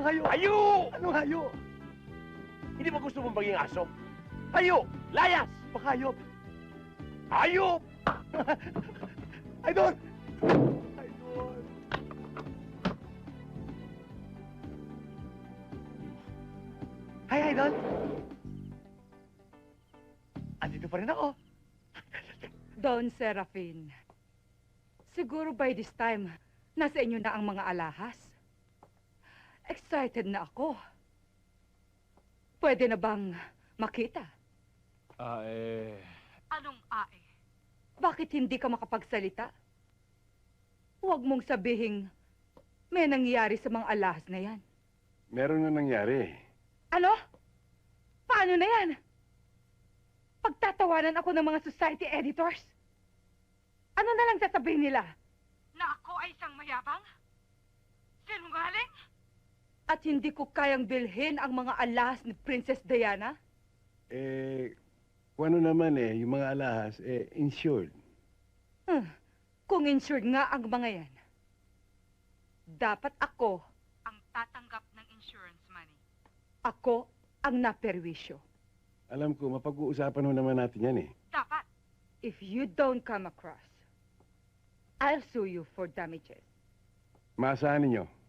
Anong hayo? Hayo! Anong hayo? Hindi ba gusto mong maging aso? Hayo! Layas! Pakayop. Hayop! Idol! Idol! Hi, Idol! Andito pa rin ako. Don Serafin, siguro by this time, nasa inyo na ang mga alahas. Excited na ako. Pwede na bang makita? Ah, eh... Anong ae? Bakit hindi ka makapagsalita? Huwag mong sabihing may nangyari sa mga alahas na yan. Meron na nangyari. Ano? Paano na yan? Pagtatawanan ako ng mga society editors? Ano na lang sasabihin nila? Na ako ay isang mayabang? Sinungaling? At hindi ko kayang bilhin ang mga alas ni Princess Diana? Eh, kung ano naman eh, yung mga alahas, eh, insured. Hmm. Kung insured nga ang mga yan, dapat ako ang tatanggap ng insurance money. Ako ang naperwisyo. Alam ko, mapag-uusapan ho naman natin yan eh. Dapat. If you don't come across, I'll sue you for damages. Maasahan ninyo.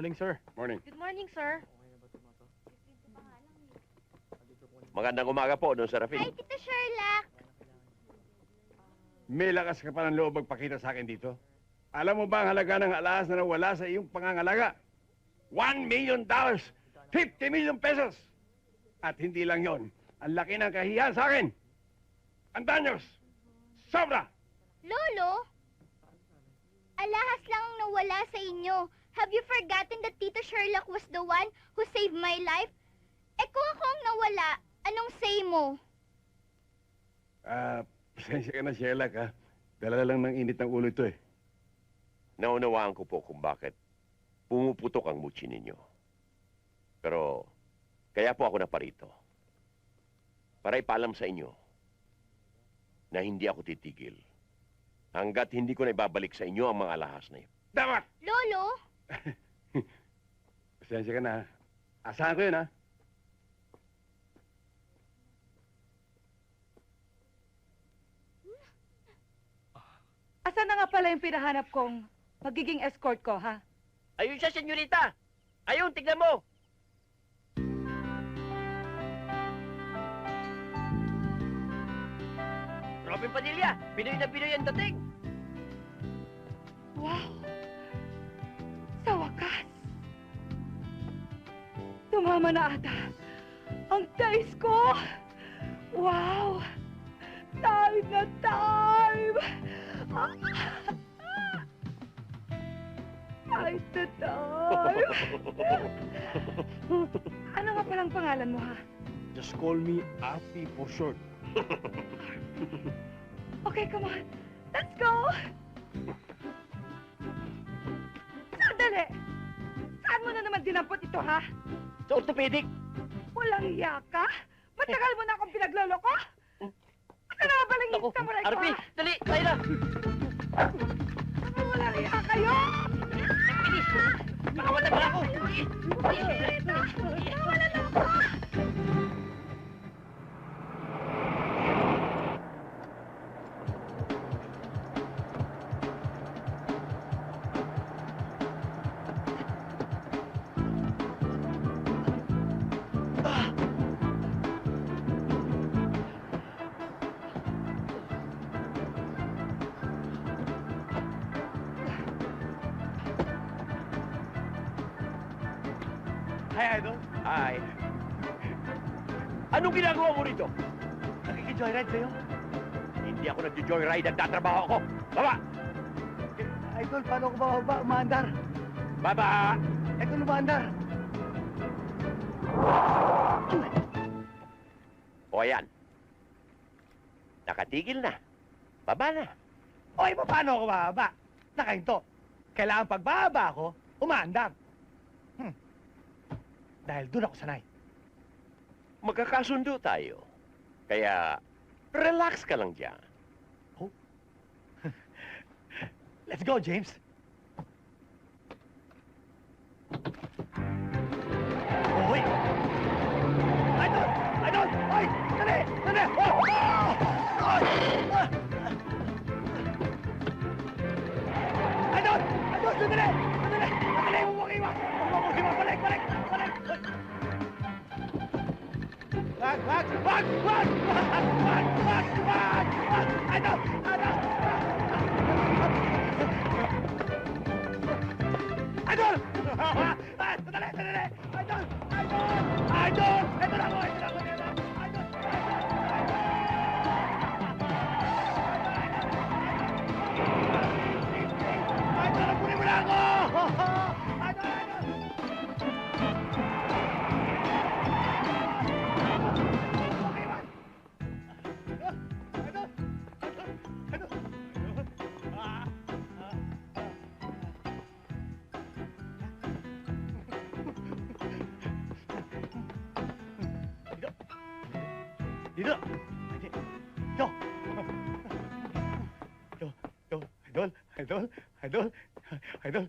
Morning, sir. Morning. Good morning, sir. Magandang umaga po, Don Serafin. Hi, Tita Sherlock. May lakas ka pa ng loob magpakita sa akin dito. Alam mo ba ang halaga ng alahas na nawala sa iyong pangangalaga? One million dollars! 50 million pesos! At hindi lang yon, ang laki ng kahiyan sa akin! Ang danyos! Sobra! Lolo, alahas lang ang nawala sa inyo. Have you forgotten that Tita Sherlock was the one who saved my life? Eh kung ako ang nawala, anong say mo? Ah, pasensya ka na, Sherlock, ha? Dala lang ng init ng ulo ito, eh. Naunawaan ko po kung bakit pumuputok ang mutsi ninyo. Pero, kaya po ako naparito. Para ipaalam sa inyo na hindi ako titigil hanggat hindi ko na ibabalik sa inyo ang mga alahas na yun. Dapat! Lolo, Pasensya ka na, ha? Asahan ko yun, ha? Asan na nga pala yung pinahanap kong magiging escort ko, ha? Ayun siya, senyorita! Ayun, tignan mo! Robin Padilla, Pinoy na Pinoy ang dating! Tumama na ata ang taste ko! Wow! Time na time! Ah! Time na time! ano nga palang pangalan mo, ha? Just call me Api for short. Okay, come on. Let's go! Sandali! Saan mo na naman dinampot ito, ha? Sa orthopedic! Walang iya ka? Matagal mo na akong pinagloloko? Ano na balang Naku, ista mo na ito, Arpi, dali, tayo na! Ano walang iya kayo? Bilis! Baka matagal ako! Nawala na ako! Hi, Idol. Hi. Anong ginagawa mo rito? Nakikita nag-joyride sa'yo? Hindi ako nag-joyride, nagtatrabaho ako. Baba! Idol, paano ako bababa? Umaandar. Baba! Ito lumaandar. O ayan. Nakatigil na. Baba na. O, iba paano ako bababa? Nakahinto. Kailangan pagbaba ako, umaandar. Dahil doon ako sanay. Magkakasundo tayo. Kaya, relax ka lang dyan. Let's go, James. Uy! Idol! Idol! Ay! Dali! Dali! Oh! Oh! Ay! Ah! Idol! Idol! Sandali! Sandali! Sandali! Huwag mong iwan! Huwag mong iwan! Balik! Balik! Idol! Ah, Sandali! Sandali! Idol! Idol! Idol! Ito na ako! Ito na Dito. Dito. Dito. Dito. Idol. Idol. Idol. Idol.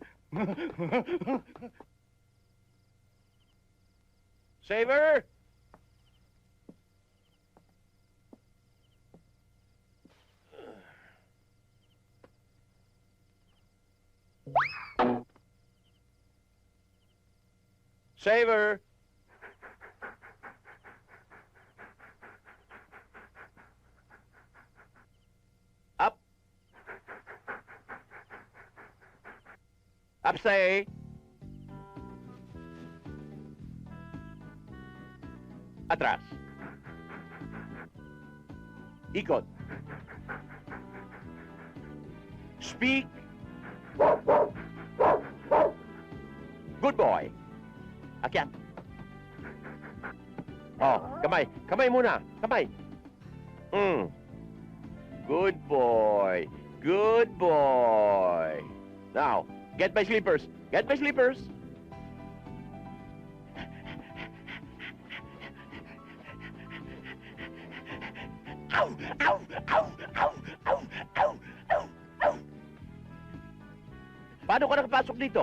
Saver! Saver! Say! Atras. Ikot. Speak. Good boy. Akyat. Oh, kamay. Kamay muna. Kamay. Hmm. Good boy. Good boy. Now, get my slippers. Get my slippers. Ow! Ow! Ow! Ow! Ow! Ow! Ow! Paano ka nakapasok dito?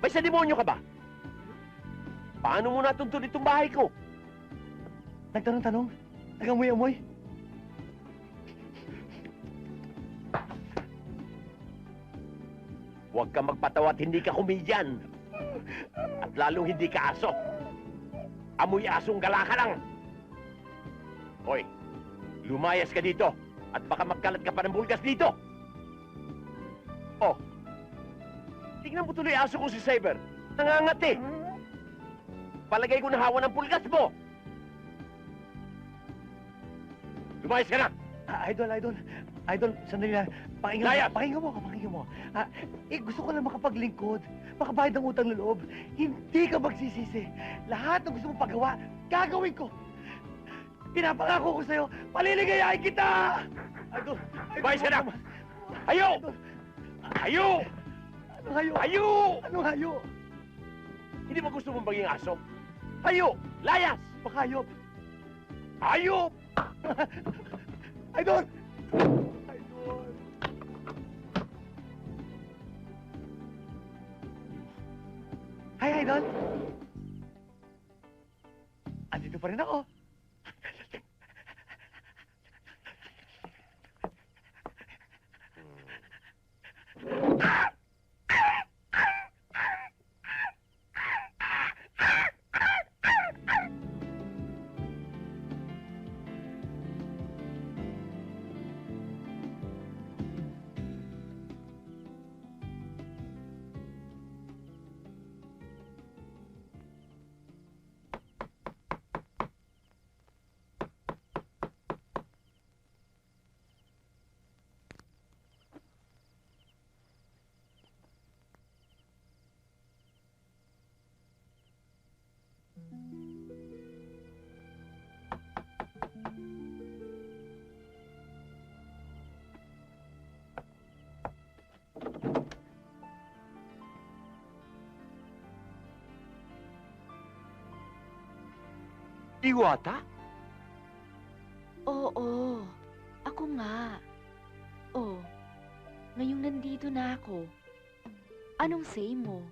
May sa demonyo ka ba? Paano mo natuntun itong bahay ko? Nagtanong-tanong. Nagamoy-amoy. Huwag ka magpatawa at hindi ka komedyan. At lalong hindi ka aso. Amoy asong gala ka lang. Hoy, lumayas ka dito at baka magkalat ka pa ng bulgas dito. Oh, tingnan mo tuloy aso ko si Saber. Nangangati. Palagay ko nahawa ng pulgas mo. Lumayas ka na. Ah, idol, idol. Idol, sandali na. Pakinggan Layas! mo. Pakinggan mo ako, pakinggan mo. Ah, eh, gusto ko lang makapaglingkod. Makabayad ng utang na loob. Hindi ka magsisisi. Lahat ng gusto mong pagawa, gagawin ko. Pinapangako ko sa'yo, paliligayahin kita! Idol, idol. Lumayas ka na! naman. Hayo! Idol, Hayo! Anong hayo? Hayo! Anong hayo? Hindi ba gusto mong maging aso? Hayo! Layas! Pakayop. Hayop! Idol! Idol! Idol! Andito pa rin ako. Diwata? Oo, ako nga. Oh, ngayong nandito na ako. Anong say mo?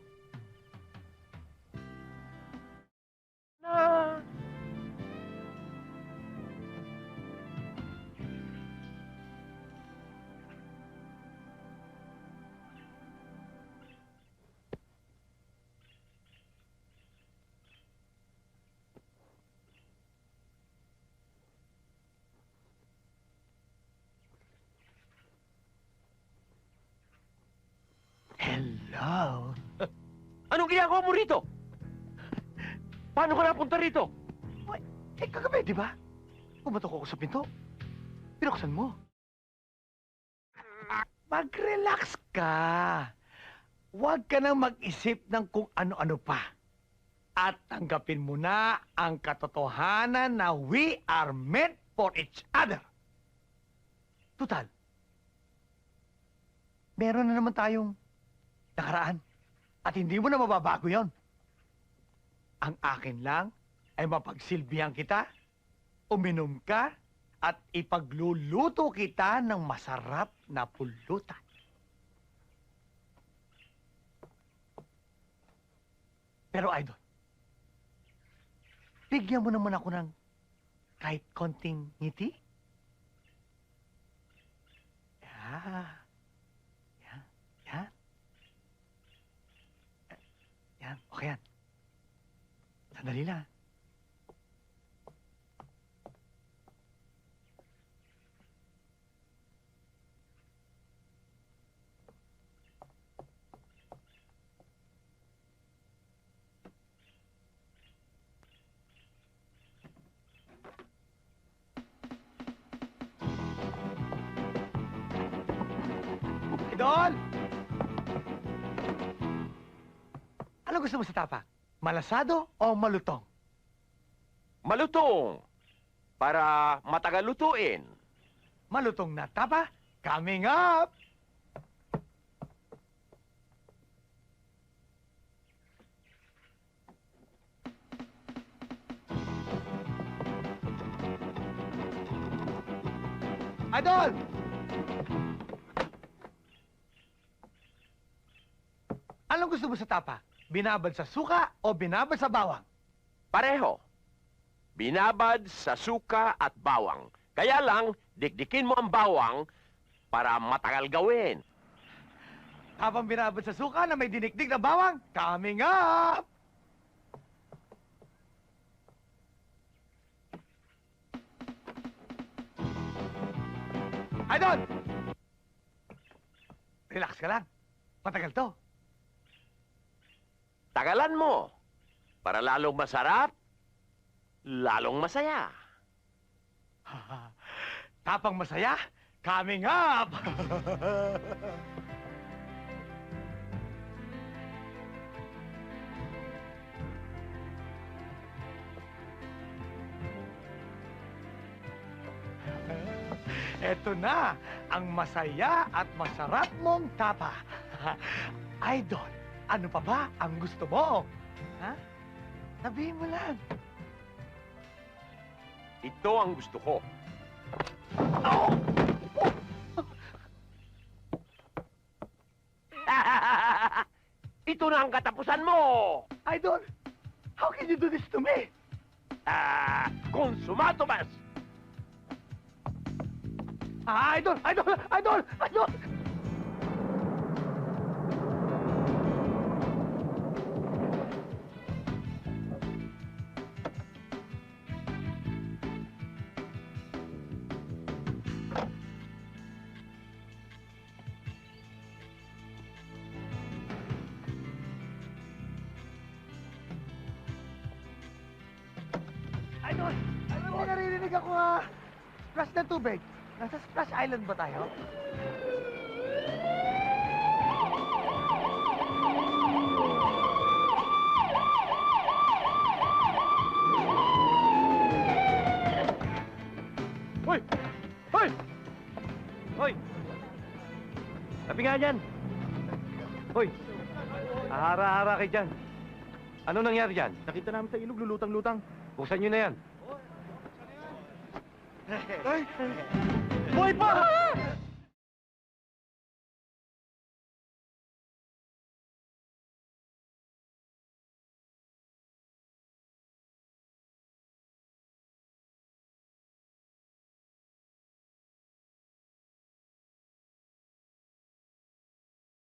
Hello? Anong ginagawa mo rito? Paano ka napunta rito? Eh, kagabi, di ba? Pumatok ako sa pinto. Pinuksan mo. Mag-relax ka. Huwag ka nang mag-isip ng kung ano-ano pa. At tanggapin mo na ang katotohanan na we are meant for each other. Tutal, meron na naman tayong nakaraan. At hindi mo na mababago yon. Ang akin lang ay mapagsilbihan kita, uminom ka, at ipagluluto kita ng masarap na pulutan. Pero idol, bigyan mo naman ako ng kahit konting ngiti. Idol! Ano gusto mo sa tapa? Malasado o malutong? Malutong. Para matagal lutuin. Malutong na tapa, coming up! Idol! Gusto mo sa tapa? Binabad sa suka o binabad sa bawang? Pareho. Binabad sa suka at bawang. Kaya lang, dikdikin mo ang bawang para matagal gawin. Habang binabad sa suka na may dinikdik na bawang, coming up! Idol! Relax ka lang. Matagal to. Tagalan mo. Para lalong masarap, lalong masaya. Tapang masaya, coming up! Eto na, ang masaya at masarap mong tapa. Idol, ano pa ba ang gusto mo? Ha? Sabihin mo lang. Ito ang gusto ko. Ito na ang katapusan mo! Idol, how can you do this to me? Ah, konsumato mas! Ah, idol, idol, idol! Idol, naririnig ako ah. Splash ng tubig. Nasa Splash Island ba tayo? Hoy! Hoy! Hoy! Tabi nga dyan! Hoy! Ahara-hara kayo dyan. Ano nangyari dyan? Nakita namin sa ilog, lulutang-lutang. Buksan nyo na yan. Ay! Buhay pa!